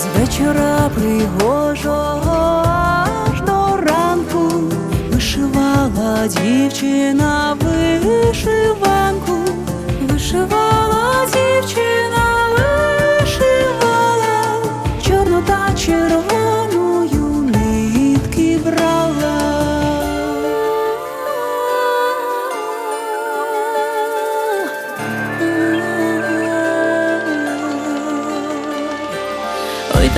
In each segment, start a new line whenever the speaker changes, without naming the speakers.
з вечора пригожого аж до ранку вишивала дівчина вишиванку, вишивала дівчина, вишивала, чорнота червона.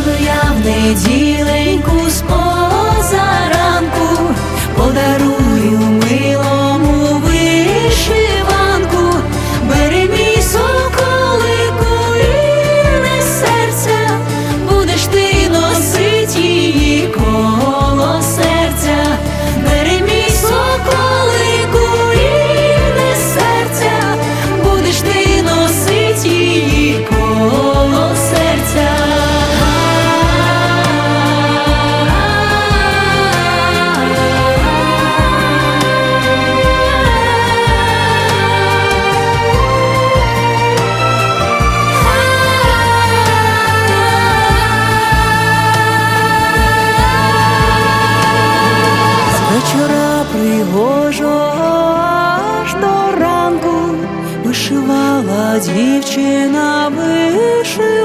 Стану я в неділі. дівчина вишила.